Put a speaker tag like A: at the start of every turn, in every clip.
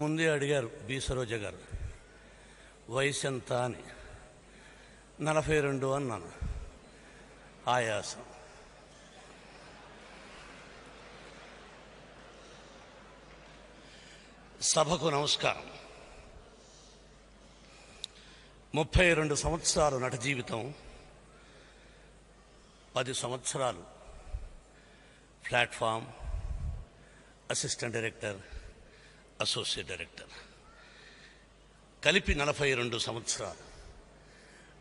A: ముందే అడిగారు బి సరోజ గారు. వయసు ఎంత అని. నలభై రెండు అన్నాను. ఆయాసం. సభకు నమస్కారం. ముప్పై రెండు సంవత్సరాలు నట జీవితం. పది సంవత్సరాలు. Platform. Assistant director. Associate director కలిపి నలభై రెండు సంవత్సరాలు.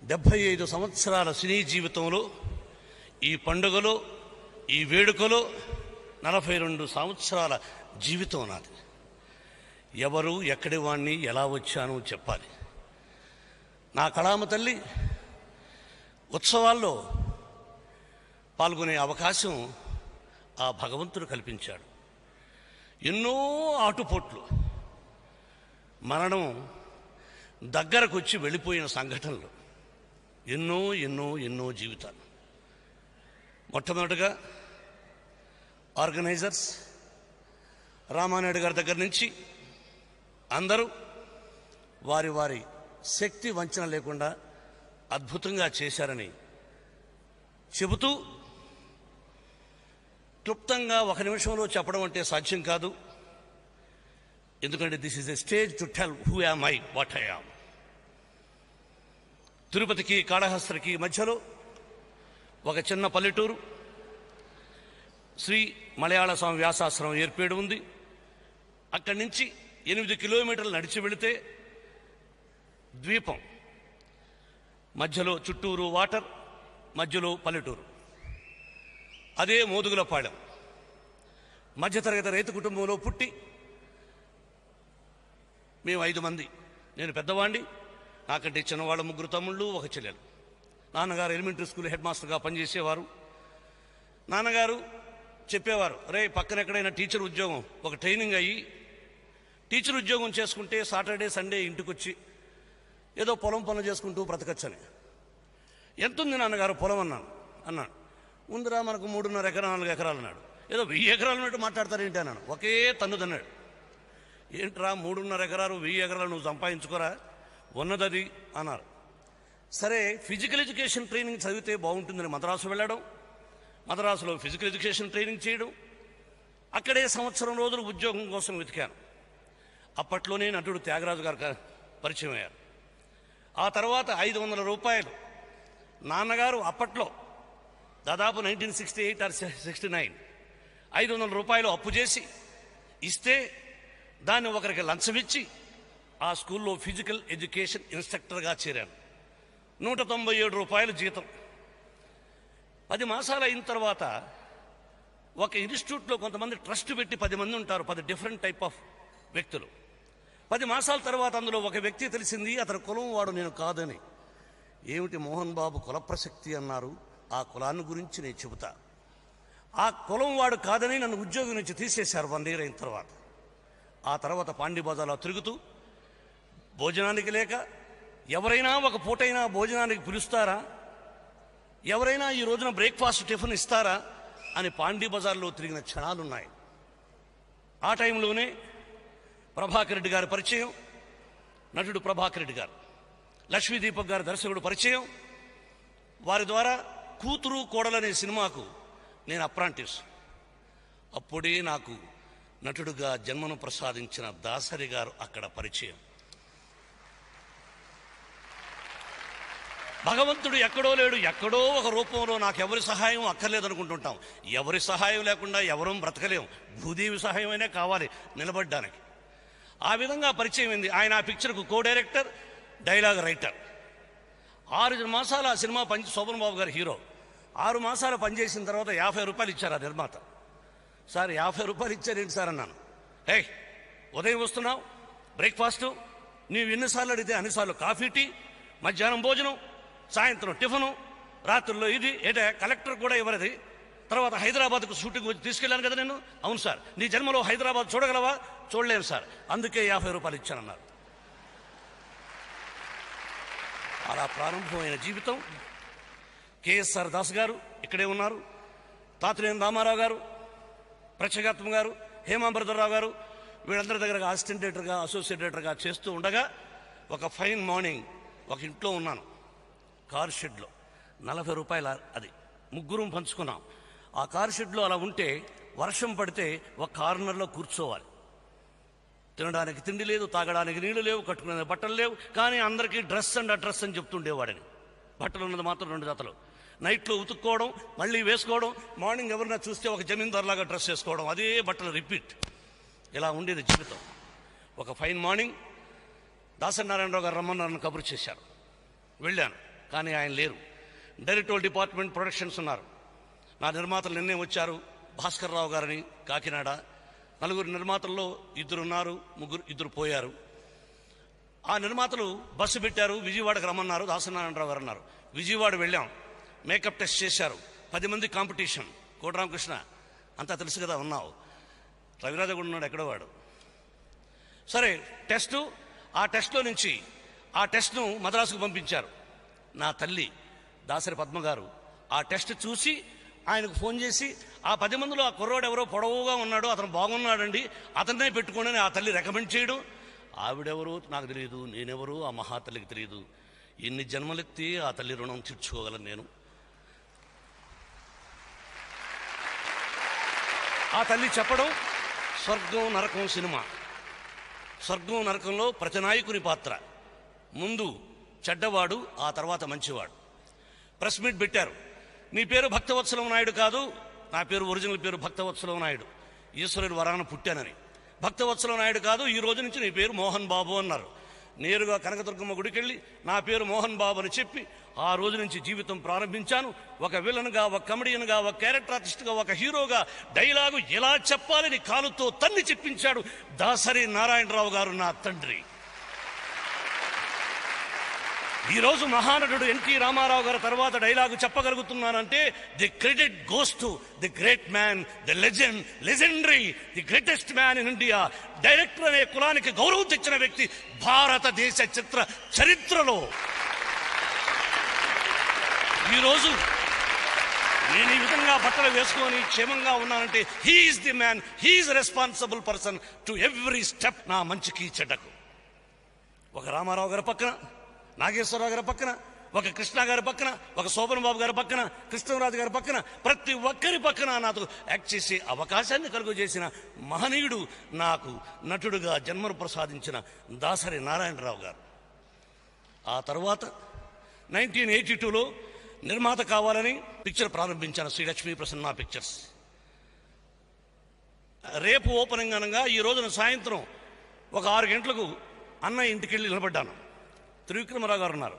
A: డెబ్భై ఐదు సంవత్సరాల సినీ జీవితంలో ఈ పండుగలో ఈ వేడుకలో నలభై రెండు సంవత్సరాల జీవితం నాది. ఎవరు ఎక్కడి వాణ్ణి ఎలా వచ్చాను చెప్పాలి. నా కళామ తల్లి ఉత్సవాల్లో పాల్గొనే అవకాశం ఆ భగవంతుడు కల్పించాడు. ఎన్నో ఆటుపోట్లు. మరణం దగ్గరకు వచ్చి వెళ్ళిపోయిన సంఘటనలు. ఎన్నో ఎన్నో ఎన్నో జీవితాలు. మొట్టమొదటిగా ఆర్గనైజర్స్ రామానాయుడు గారి దగ్గర నుంచి అందరూ వారి వారి శక్తి వంచన లేకుండా అద్భుతంగా చేశారని చెబుతూ క్లుప్తంగా ఒక నిమిషంలో చెప్పడం అంటే సాధ్యం కాదు. ఎందుకంటే this is a stage to tell who am I what I am తిరుపతికి కాళహస్తికి మధ్యలో ఒక చిన్న పల్లెటూరు. శ్రీ మలయాళ స్వామి వ్యాసాశ్రమం ఏర్పేడు ఉంది. అక్కడి నుంచి ఎనిమిది కిలోమీటర్లు నడిచి వెళితే ద్వీపం. మధ్యలో చుట్టూరు వాటర్ మధ్యలో పల్లెటూరు. అదే మోదుగులపాళెం మధ్యతరగతి రైతు కుటుంబంలో పుట్టి మేము ఐదు మంది. నేను పెద్దవాణ్ణి నాకంటే చిన్నవాళ్ళ ముగ్గురు తమ్ముళ్ళు ఒక చెల్లెలు. నాన్నగారు ఎలిమెంటరీ స్కూల్ హెడ్ మాస్టర్గా పనిచేసేవారు. నాన్నగారు చెప్పేవారు రే పక్కన ఎక్కడైనా టీచర్ ఉద్యోగం? ఒక ట్రైనింగ్ అయ్యి టీచర్ ఉద్యోగం చేసుకుంటే సాటర్డే సండే ఇంటికి వచ్చి ఏదో పొలం పనులు చేసుకుంటూ బ్రతకచ్చని. ఎంత ఉంది నాన్నగారు పొలం? అన్నాను. అన్నాను. ఉందిరా మనకు మూడున్నర ఎకరా నాలుగు ఎకరాలు అన్నాడు. ఏదో వెయ్యి ఎకరాలు ఉన్నట్టు మాట్లాడతారు ఏంటి అన్నాను ఒకే తన్నుదన్నాడు ఏంట్రా మూడున్నర ఎకరాలు వెయ్యి ఎకరాలు నువ్వు సంపాదించుకోరా? ఉన్నదది అన్నారు. సరే ఫిజికల్ ఎడ్యుకేషన్ ట్రైనింగ్ చదివితే బాగుంటుందని మద్రాసు వెళ్ళడం మద్రాసులో ఫిజికల్ ఎడ్యుకేషన్ ట్రైనింగ్ చేయడం అక్కడే సంవత్సరం రోజులు ఉద్యోగం కోసం వెతికాను. అప్పట్లోనే నటుడు త్యాగరాజు గారు పరిచయం అయ్యారు. ఆ తర్వాత ఐదు వందల రూపాయలు. నాన్నగారు అప్పట్లో దాదాపు nineteen sixty eight or sixty nine ఐదు వందల రూపాయలు అప్పు చేసి ఇస్తే దాన్ని ఒకరికి లంచమిచ్చి ఆ స్కూల్లో ఫిజికల్ ఎడ్యుకేషన్ ఇన్స్ట్రక్టర్గా చేరాను. నూట తొంభై ఏడు రూపాయలు జీతం. పది మాసాలు అయిన తర్వాత ఒక ఇన్స్టిట్యూట్లో కొంతమంది ట్రస్ట్ పెట్టి పది మంది ఉంటారు పది డిఫరెంట్ టైప్ ఆఫ్ వ్యక్తులు. పది మాసాల తర్వాత అందులో ఒక వ్యక్తి తెలిసింది అతని కులం వాడు నేను కాదని. ఏమిటి మోహన్ బాబు కుల ప్రసక్తి? అన్నారు. ఆ కులాన్ని గురించి నేను చెబుతా. ఆ కులం వాడు కాదని నన్ను ఉద్యోగం నుంచి తీసేశారు వన్ ఇయర్ అయిన తర్వాత. ఆ తర్వాత పాండి బజార్లో తిరుగుతూ భోజనానికి లేక ఎవరైనా ఒక పూటైనా భోజనానికి పిలుస్తారా? ఎవరైనా ఈ రోజున బ్రేక్ఫాస్ట్ టిఫిన్ ఇస్తారా? అని పాండి బజార్లో తిరిగిన క్షణాలున్నాయి. ఆ టైంలోనే ప్రభాకర్ రెడ్డి గారి పరిచయం నటుడు ప్రభాకర్ రెడ్డి గారు లక్ష్మీ దీపక్ గారి దర్శకుడు పరిచయం వారి ద్వారా కూతురు కోడలనే సినిమాకు నేను అప్రాంటిస్. అప్పుడే నాకు నటుడుగా జన్మను ప్రసాదించిన దాసరి గారు అక్కడ పరిచయం. భగవంతుడు ఎక్కడో లేడు ఎక్కడో ఒక రూపంలో నాకు ఎవరి సహాయం అక్కర్లేదనుకుంటుంటాం. ఎవరి సహాయం లేకుండా ఎవరూ బ్రతకలేం. భూదేవి సహాయమైనా కావాలి నిలబడ్డానికి. ఆ విధంగా పరిచయం అయింది. ఆయన ఆ పిక్చర్కు కో డైరెక్టర్ డైలాగ్ రైటర్. ఆరు మాసాలు ఆ సినిమా పంచి శోభన్ బాబు గారు హీరో. ఆరు మాసాలు పనిచేసిన తర్వాత యాభై రూపాయలు ఇచ్చారు ఆ నిర్మాత. సార్ యాభై రూపాయలు ఇచ్చారేంటి సార్ అన్నాను. హే ఉదయం వస్తున్నావు బ్రేక్ఫాస్ట్ నీవు ఎన్నిసార్లు అడిగితే అన్నిసార్లు కాఫీ టీ మధ్యాహ్నం భోజనం సాయంత్రం టిఫను రాత్రుల్లో ఇది ఏటా కలెక్టర్ కూడా ఇవ్వరది తర్వాత హైదరాబాద్కు షూటింగ్ వచ్చి తీసుకెళ్ళాను కదా నేను అవును సార్. నీ జన్మలో హైదరాబాద్ చూడగలవా? చూడలేను సార్. అందుకే యాభై రూపాయలు ఇచ్చానన్నారు. అలా ప్రారంభమైన జీవితం కేఎస్ఆర్ దాస్ గారు ఇక్కడే ఉన్నారు. తాతినేని రామారావు గారు ప్రత్యేగాత్మ గారు హేమాంబరధరరావు గారు వీళ్ళందరి దగ్గర అసిస్టెంట్ డైరెక్టర్గా అసోసియేట్ డైరెక్టర్గా చేస్తూ ఉండగా ఒక ఫైన్ మార్నింగ్ ఒక ఇంట్లో ఉన్నాను. కార్ షెడ్లో. నలభై రూపాయల అది. ముగ్గురం పంచుకున్నాం. ఆ కార్ షెడ్లో అలా ఉంటే వర్షం పడితే ఒక కార్నర్లో కూర్చోవాలి. తినడానికి తిండి లేదు తాగడానికి నీళ్ళు లేవు కట్టుకునే బట్టలు లేవు కానీ అందరికీ డ్రెస్ అండ్ అడ్రస్ అని చెప్తుండేవాడని. బట్టలు ఉన్నది మాత్రం రెండు జతలు. నైట్లో ఉతుక్కోవడం మళ్ళీ వేసుకోవడం మార్నింగ్ ఎవరైనా చూస్తే ఒక జమీందారులాగా డ్రెస్ వేసుకోవడం అదే బట్టలు రిపీట్. ఇలా ఉండేది జీవితం. ఒక ఫైన్ మార్నింగ్ దాసనారాయణరావు గారు రమ్మన్నారని కబురు చేశారు. వెళ్ళాను కానీ ఆయన లేరు. డైరెక్టర్ డిపార్ట్మెంట్ ప్రొడక్షన్స్ ఉన్నారు. నా నిర్మాతలు నిన్నే వచ్చారు భాస్కర్ రావు గారిని కాకినాడ. నలుగురు నిర్మాతల్లో ఇద్దరు ఉన్నారు ముగ్గురు ఇద్దరు పోయారు. ఆ నిర్మాతలు బస్సు పెట్టారు విజయవాడకు రమ్మన్నారు దాసనారాయణరావు గారు అన్నారు. విజయవాడ వెళ్ళాం. మేకప్ టెస్ట్ చేశారు. పది మంది కాంపిటీషన్. కోటరామకృష్ణ అంతా తెలుసు కదా ఉన్నావు. రవిరాజ కూడా ఉన్నాడు ఎక్కడో వాడు. సరే టెస్టు ఆ టెస్ట్లో నుంచి ఆ టెస్ట్ను మద్రాసుకు పంపించారు. నా తల్లి దాసరి పద్మ గారు ఆ టెస్ట్ చూసి ఆయనకు ఫోన్ చేసి ఆ పది మందిలో ఆ కుర్రోడు ఎవరో పొడవుగా ఉన్నాడు అతను బాగున్నాడండి అతన్నే పెట్టుకోండి ఆ తల్లి రికమెండ్ చేయడం. ఆవిడెవరు నాకు తెలియదు నేనెవరు ఆ మహాతల్లికి తెలియదు. ఎన్ని జన్మలెత్తి ఆ తల్లి రుణం తీర్చుకోగలను నేను. ఆ తల్లి చెప్పడం స్వర్గం నరకం సినిమా. స్వర్గం నరకంలో ప్రతినాయకుని పాత్ర. ముందు చెడ్డవాడు ఆ తర్వాత మంచివాడు. ప్రెస్ మీట్ పెట్టారు. నీ పేరు భక్తవత్సలం నాయుడు కాదు నా పేరు ఒరిజినల్ పేరు భక్తవత్సలం నాయుడు. ఈశ్వరుడు వరాన పుట్టానని. భక్తవత్సలం నాయుడు కాదు ఈ రోజు నుంచి నీ పేరు మోహన్ బాబు అన్నారు. నేరుగా కనకదుర్గమ్మ గుడికెళ్ళి నా పేరు మోహన్ బాబు అని చెప్పి ఆ రోజు నుంచి జీవితం ప్రారంభించాను. ఒక విలన్గా ఒక కమెడియన్గా ఒక క్యారెక్టర్ ఆర్టిస్ట్గా ఒక హీరోగా డైలాగు ఎలా చెప్పాలని కాలుతో తన్ని చెప్పించాడు దాసరి నారాయణరావు గారు నా తండ్రి. ఈ రోజు మహానటుడు ఎన్టీ రామారావు గారి తర్వాత dialogue చెప్పగలుగుతున్నానంటే the credit goes to the great man the legend legendary the greatest man in India. Director అనే కులానికి గౌరవం తెచ్చిన వ్యక్తి భారతదేశ చిత్ర చరిత్రలో. ఈరోజు నేను ఈ విధంగా బట్టలు వేసుకొని క్షేమంగా ఉన్నానంటే he is the man he is responsible person to every step నా మంచికి చెడ్డకు. ఒక రామారావు గారి పక్కన నాగేశ్వరరావు గారి పక్కన ఒక కృష్ణ గారి పక్కన ఒక శోభన్ బాబు గారి పక్కన కృష్ణరాజు గారి పక్కన ప్రతి ఒక్కరి పక్కన నాకు యాక్ట్ చేసే అవకాశాన్ని కలుగు చేసిన మహనీయుడు నాకు నటుడుగా జన్మను ప్రసాదించిన దాసరి నారాయణరావు గారు. ఆ తర్వాత నైన్టీన్ ఎయిటీ టూలో నిర్మాత కావాలని పిక్చర్ ప్రారంభించాను శ్రీలక్ష్మీ ప్రసన్న పిక్చర్స్. రేపు ఓపెనింగ్ అనగా ఈ రోజున సాయంత్రం ఒక ఆరు గంటలకు అన్న ఇంటికి వెళ్ళి నిలబడ్డాను. త్రివిక్రమరావు గారు ఉన్నారు.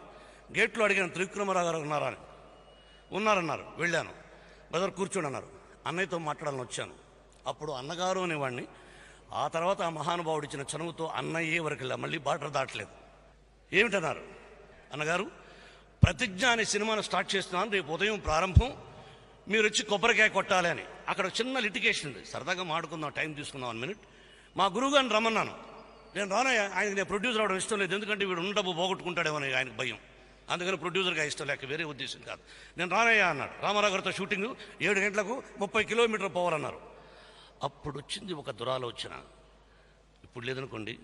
A: గేట్లో అడిగాను త్రివిక్రమరావు గారు ఉన్నారా అని. ఉన్నారన్నారు వెళ్ళాను. బ్రదర్ కూర్చోండి అన్నారు అన్నయ్యతో మాట్లాడాలని వచ్చాను. అప్పుడు అన్నగారు అనేవాడిని. ఆ తర్వాత ఆ మహానుభావుడు ఇచ్చిన చనువుతో అన్నయ్యే వరకు వెళ్ళా. మళ్ళీ బార్డర్ దాటలేదు. ఏమిటన్నారు? అన్నగారు ప్రతిజ్ఞ అనే సినిమాను స్టార్ట్ చేస్తున్నాను. రేపు ఉదయం ప్రారంభం. మీరు వచ్చి కొబ్బరికాయ కొట్టాలి అని. అక్కడ ఒక చిన్న లిటికేషన్ ఉంది. సరదాగా మాడుకుందాం టైం తీసుకుందాం వన్ మినిట్. మా గురువు గారిని రమ్మన్నాను. నేను రానయ్య ఆయనకి నేను ప్రొడ్యూసర్ అవడం ఇష్టం లేదు. ఎందుకంటే వీడు ఉన్న డబ్బు పోగొట్టుకుంటాడేమో అని ఆయనకు భయం. అందుకని ప్రొడ్యూసర్గా ఇష్టం లేక వేరే ఉద్దేశం కాదు. నేను రానయ్యా అన్నాడు. రామారావు గారితో షూటింగ్ ఏడు గంటలకు ముప్పై కిలోమీటర్ పోవాలన్నారు. అప్పుడు వచ్చింది ఒక దురాలోచన. ఇప్పుడు లేదనుకోండి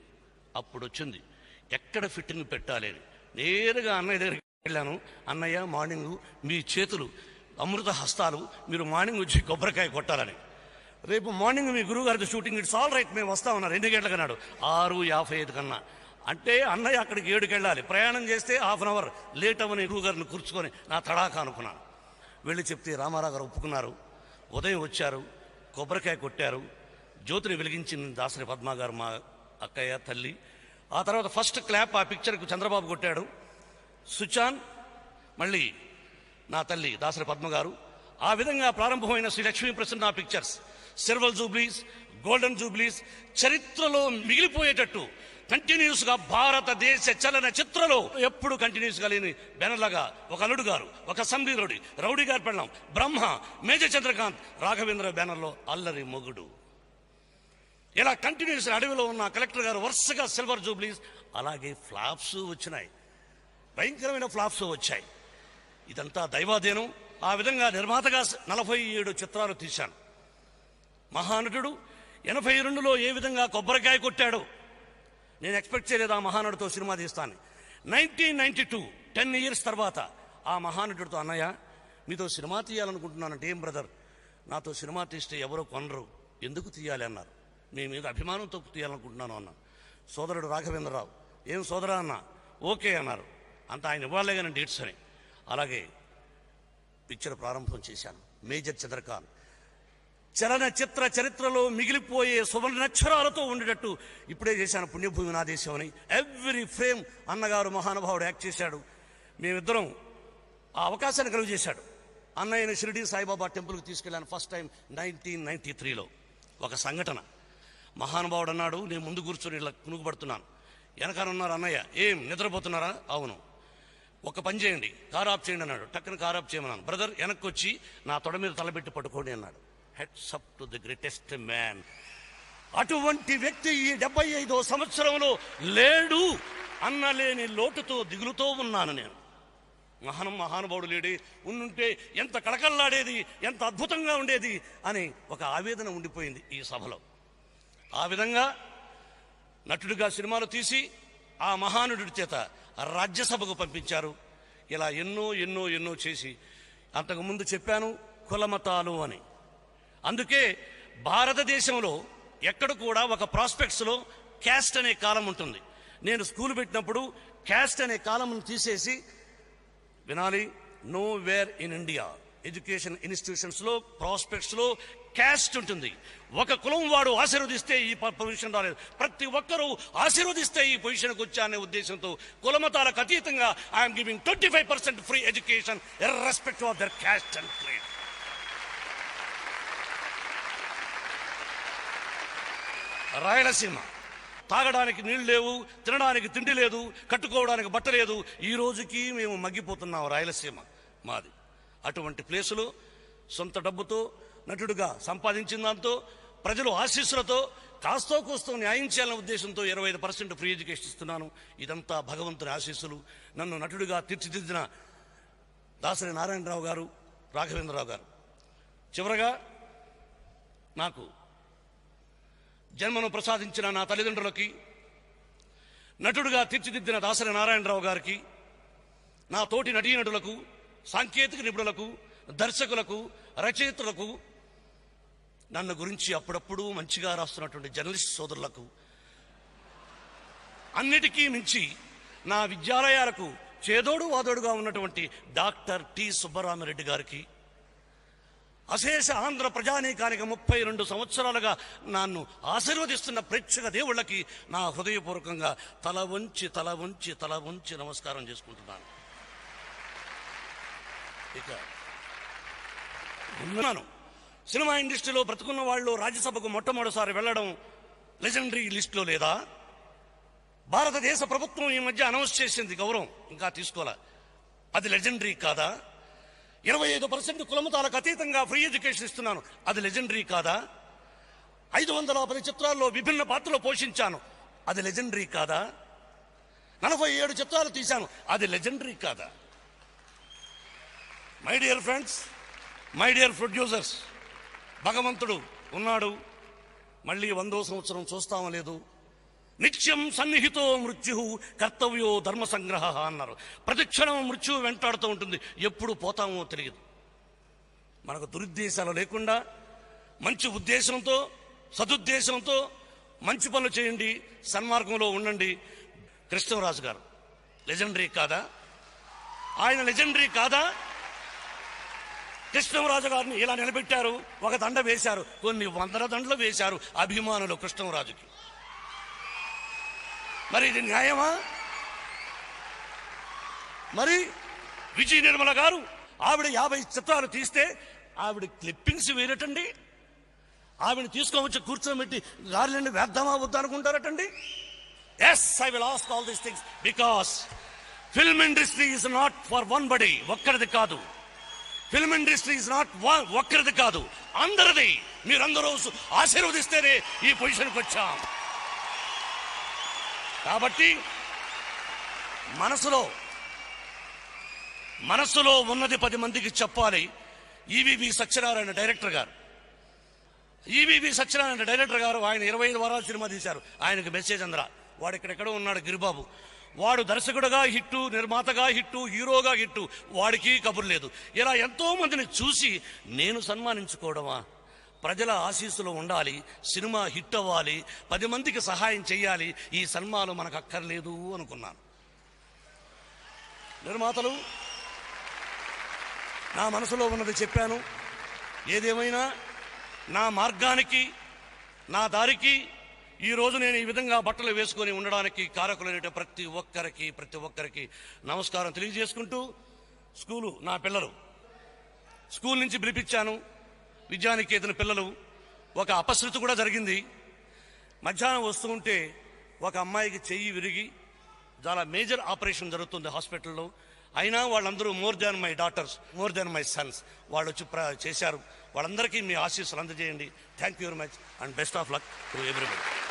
A: అప్పుడు వచ్చింది ఎక్కడ ఫిట్టింగ్ పెట్టాలి అని. నేరుగా అన్నయ్య దగ్గరికి వెళ్ళాను. అన్నయ్య మార్నింగ్ మీ చేతులు అమృత హస్తాలు మీరు మార్నింగ్ వచ్చి కొబ్బరికాయ కొట్టాలని. రేపు మార్నింగ్ మీ గురువు గారితో షూటింగ్ ఇట్స్ ఆల్ రైట్ మేము వస్తామన్నారు ఎన్ని గంటలకు అన్నాడు. ఆరు యాభై ఐదు కన్నా. అంటే అన్నయ్య అక్కడికి ఏడుకి వెళ్ళాలి. ప్రయాణం చేస్తే హాఫ్ అన్ అవర్ లేట్ అవ్వని గురువు గారిని కూర్చుకొని నా తడాక అనుకున్నాను వెళ్ళి చెప్తే రామారావు గారు ఒప్పుకున్నారు. ఉదయం వచ్చారు. కొబ్బరికాయ కొట్టారు. జ్యోతిని వెలిగించింది దాసరి పద్మ గారు మా అక్కయ్య తల్లి. ఆ తర్వాత ఫస్ట్ క్లాప్ ఆ పిక్చర్కు చంద్రబాబు కొట్టాడు. సుచాన్ మళ్ళీ నా తల్లి దాసరి పద్మ గారు. ఆ విధంగా ప్రారంభమైన Sri Lakshmi Prasanna pictures. Silver jubilees golden jubilees చరిత్రలో మిగిలిపోయేటట్టు కంటిన్యూస్గా భారతదేశ చలన చిత్రలో ఎప్పుడు కంటిన్యూస్గా లేని బెనర్లగా ఒక అల్లుడు గారు ఒక అసెంబ్లీ రౌడీ రౌడీ గారు పెళ్ళాం బ్రహ్మ మేజర్ చంద్రకాంత్ రాఘవేంద్ర బ్యానర్లో అల్లరి మొగుడు. ఇలా కంటిన్యూస్ అడవిలో ఉన్న కలెక్టర్ గారు వరుసగా సిల్వర్ జూబ్లీస్ అలాగే ఫ్లాప్స్ వచ్చినాయి. భయంకరమైన ఫ్లాప్స్ వచ్చాయి. ఇదంతా దైవాధీనం. ఆ విధంగా నిర్మాతగా నలభై ఏడు చిత్రాలు తీశాను. మహానటుడు ఎనభై రెండులో ఏ విధంగా కొబ్బరికాయ కొట్టాడు నేను ఎక్స్పెక్ట్ చేయలేదు ఆ మహానటుతో సినిమా తీస్తాను nineteen ninety two ten years తర్వాత ఆ మహానటుడితో అన్నయ్య మీతో సినిమా తీయాలనుకుంటున్నానంటే ఏం బ్రదర్? నాతో సినిమా తీస్తే ఎవరో కొనరు. ఎందుకు తీయాలి? అన్నారు. మీ మీద అభిమానంతో తీయాలనుకుంటున్నాను అన్నా సోదరుడు రాఘవేంద్రరావు. ఏం సోదరా అన్న? ఓకే అన్నారు. అంత ఆయన ఇవ్వాలే కానీ డేట్స్ అని. అలాగే పిక్చర్ ప్రారంభం చేశాను. మేజర్ చంద్రకాంత్. చలనచిత్ర చరిత్రలో మిగిలిపోయే సువర్ణక్షరాలతో ఉండేటట్టు ఇప్పుడే చేశాను పుణ్యభూమి నా దేశం అని. ఎవ్రీ ఫ్రేమ్ అన్నగారు మహానుభావుడు యాక్ట్ చేశాడు. మేమిద్దరం ఆ అవకాశాన్ని కలుగు చేశాడు. అన్నయ్యని షిరిడి సాయిబాబా టెంపుల్కి తీసుకెళ్ళాను ఫస్ట్ టైం నైన్టీన్ నైన్టీ త్రీలో. ఒక సంఘటన. మహానుభావుడు అన్నాడు నేను ముందు కూర్చొని ఇలా కునుగుపడుతున్నాను వెనకాలన్నారు అన్నయ్య. ఏం నిద్రపోతున్నారా? అవును. ఒక పని చేయండి. కార్ ఆఫ్ చేయండి అన్నాడు. టక్కన కార్ ఆఫ్ చేయమన్నాను. బ్రదర్ వెనక్కి వచ్చి నా తొడ మీద తలబెట్టి పట్టుకోండి అన్నాడు. Heads up to the greatest man అటువంటి వ్యక్తి ఈ డెబ్బై ఐదో సంవత్సరంలో లేడు అన్నలేని లోటుతో దిగులుతో ఉన్నాను నేను. మహానం మహానుభావుడు లేడి ఉండుంటే ఎంత కళకళలాడేది ఎంత అద్భుతంగా ఉండేది అని ఒక ఆవేదన ఉండిపోయింది ఈ సభలో. ఆ విధంగా నటుడిగా సినిమాలు తీసి ఆ మహానుడి చేత రాజ్యసభకు పంపించారు. ఇలా ఎన్నో ఎన్నో ఎన్నో చేసి అంతకుముందు చెప్పాను కులమతాలు అని. అందుకే భారతదేశంలో ఎక్కడ కూడా ఒక ప్రాస్పెక్ట్స్లో క్యాస్ట్ అనే కాలం ఉంటుంది. నేను స్కూల్ పెట్టినప్పుడు క్యాస్ట్ అనే కాలంను తీసేసి వినాలి nowhere in India education ఇన్స్టిట్యూషన్స్లో ప్రాస్పెక్ట్స్లో క్యాస్ట్ ఉంటుంది. ఒక కులం వాడు ఆశీర్వదిస్తే ఈ ప- పొజిషన్ రాలేదు. ప్రతి ఒక్కరూ ఆశీర్వదిస్తే ఈ పొజిషన్కి వచ్చా అనే ఉద్దేశంతో కులమతాలకు అతీతంగా I'm giving twenty five percent free education irrespective of their caste and creed Rayalaseema. తాగడానికి నీళ్ళు లేవు తినడానికి తిండి లేదు కట్టుకోవడానికి బట్ట లేదు. ఈ రోజుకి మేము మగ్గిపోతున్నాం రాయలసీమ మాది. అటువంటి ప్లేసులు సొంత డబ్బుతో నటుడుగా సంపాదించిన దాంతో ప్రజలు ఆశీస్సులతో కాస్తో కోస్తో న్యాయం చేయాలనే ఉద్దేశంతో ఇరవై ఐదు పర్సెంట్ ఫ్రీ ఎడ్యుకేషన్ ఇస్తున్నాను. ఇదంతా భగవంతుని ఆశీస్సులు. నన్ను నటుడిగా తీర్చిదిద్దిన దాసరి నారాయణరావు గారు రాఘవేంద్రరావు గారు. చివరగా నాకు జన్మను ప్రసాదించిన నా తల్లిదండ్రులకి నటుడుగా తీర్చిదిద్దిన దాసరి నారాయణరావు గారికి నా తోటి నటీనటులకు సాంకేతిక నిపుణులకు దర్శకులకు రచయితలకు నన్ను గురించి అప్పుడప్పుడు మంచిగా రాస్తున్నటువంటి జర్నలిస్ట్ సోదరులకు అన్నిటికీ మించి నా విద్యాలయాలకు చేదోడు వాదోడుగా ఉన్నటువంటి డాక్టర్ టి సుబ్బరామిరెడ్డి గారికి అశేష ఆంధ్ర ప్రజానీకానికి ముప్పై రెండు సంవత్సరాలుగా నన్ను ఆశీర్వదిస్తున్న ప్రేక్షక దేవుళ్ళకి నా హృదయపూర్వకంగా తల వంచి తల వంచి తల వంచి నమస్కారం చేసుకుంటున్నాను. ఇక ఉన్నాను. సినిమా ఇండస్ట్రీలో బ్రతుకున్న వాళ్ళు రాజ్యసభకు మొట్టమొదటిసారి వెళ్ళడం లెజెండరీ లిస్టులో లేదా? భారతదేశ ప్రభుత్వం ఈ మధ్య అనౌన్స్ చేసింది గౌరవం. ఇంకా తీసుకోవాలా? అది లెజెండరీ కాదా? ఇరవై ఐదు పర్సెంట్ కులమతాలకు అతీతంగా ఫ్రీ ఎడ్యుకేషన్ ఇస్తున్నాను. అది లెజెండరీ కాదా? ఐదు వందల పది చిత్రాల్లో విభిన్న పాత్రలు పోషించాను. అది లెజెండరీ కాదా? నలభై ఏడు చిత్రాలు తీశాను. అది లెజెండరీ కాదా? My dear friends my dear producers భగవంతుడు ఉన్నాడు. మళ్ళీ వందో సంవత్సరం చూస్తామో లేదు నిత్యం సన్నిహితో మృత్యు కర్తవ్యో ధర్మ సంగ్రహ అన్నారు. ప్రతిక్షణం మృత్యు వెంటాడుతూ ఉంటుంది. ఎప్పుడు పోతామో తెలియదు. మనకు దురుద్దేశాలు లేకుండా మంచి ఉద్దేశంతో సదుద్దేశంతో మంచి పనులు చేయండి సన్మార్గంలో ఉండండి. కృష్ణరాజు గారు లెజెండరీ కాదా? ఆయన లెజెండరీ కాదా? కృష్ణరాజు గారిని ఇలా నిలబెట్టారు ఒక దండ వేశారు కొన్ని వందల దండలు వేశారు అభిమానులు కృష్ణరాజుకి. మరి ఇది న్యాయమా? మరి విజయ నిర్మల గారు ఆవిడ యాభై చిత్రాలు తీస్తే ఆవిడ క్లిప్పింగ్స్ వేరటండి? ఆవిడ తీసుకొని కూర్చోబెట్టి గార్లెండ్ వేద్దామా వద్దా అనుకుంటారటండి? Yes I will ask all these things because film industry is not for one body ఒక్కరిది కాదు. ఫిల్మ్ ఇండస్ట్రీ ఇస్ నాట్ ఒక్కరిది కాదు. అందరిది. మీరందరూ ఆశీర్వదిస్తేనే ఈ పొజిషన్కి వచ్చాం. కాబట్టి మనసులో మనసులో ఉన్నది పది మందికి చెప్పాలి. ఈవీవి సత్యనారాయణ డైరెక్టర్ గారు. ఈవీవి సత్యనారాయణ డైరెక్టర్ గారు ఆయన ఇరవై ఐదు వారాలు సినిమా తీశారు. ఆయనకు మెసేజ్ అందరా. వాడు ఇక్కడెక్కడో ఉన్నాడు గిరిబాబు. వాడు దర్శకుడుగా హిట్టు నిర్మాతగా హిట్టు హీరోగా హిట్టు వాడికి కబురు లేదు. ఇలా ఎంతో మందిని చూసి నేను సన్మానించుకోవడమా? ప్రజల ఆశీస్సులు ఉండాలి సినిమా హిట్ అవ్వాలి పది మందికి సహాయం చేయాలి ఈ సన్మానం మనకు అక్కర్లేదు అనుకున్నాను. నిర్మాతలు నా మనసులో ఉన్నది చెప్పాను. ఏదేమైనా నా మార్గానికి నా దారికి ఈరోజు నేను ఈ విధంగా బట్టలు వేసుకొని ఉండడానికి కారకులైన ప్రతి ఒక్కరికి ప్రతి ఒక్కరికి నమస్కారం తెలియజేసుకుంటూ స్కూలు నా పిల్లలు స్కూల్ నుంచి పిలిపించాను. విద్యానికేతన పిల్లలు ఒక అపశృతి కూడా జరిగింది. మధ్యాహ్నం వస్తూ ఉంటే ఒక అమ్మాయికి చెయ్యి విరిగి చాలా మేజర్ ఆపరేషన్ జరుగుతుంది హాస్పిటల్లో. అయినా వాళ్ళందరూ more than my daughters more than my sons. వాళ్ళు వచ్చి ప్ర- చేశారు. వాళ్ళందరికీ మీ ఆశీస్సులు అందజేయండి. Thank you very much and best of luck to everybody.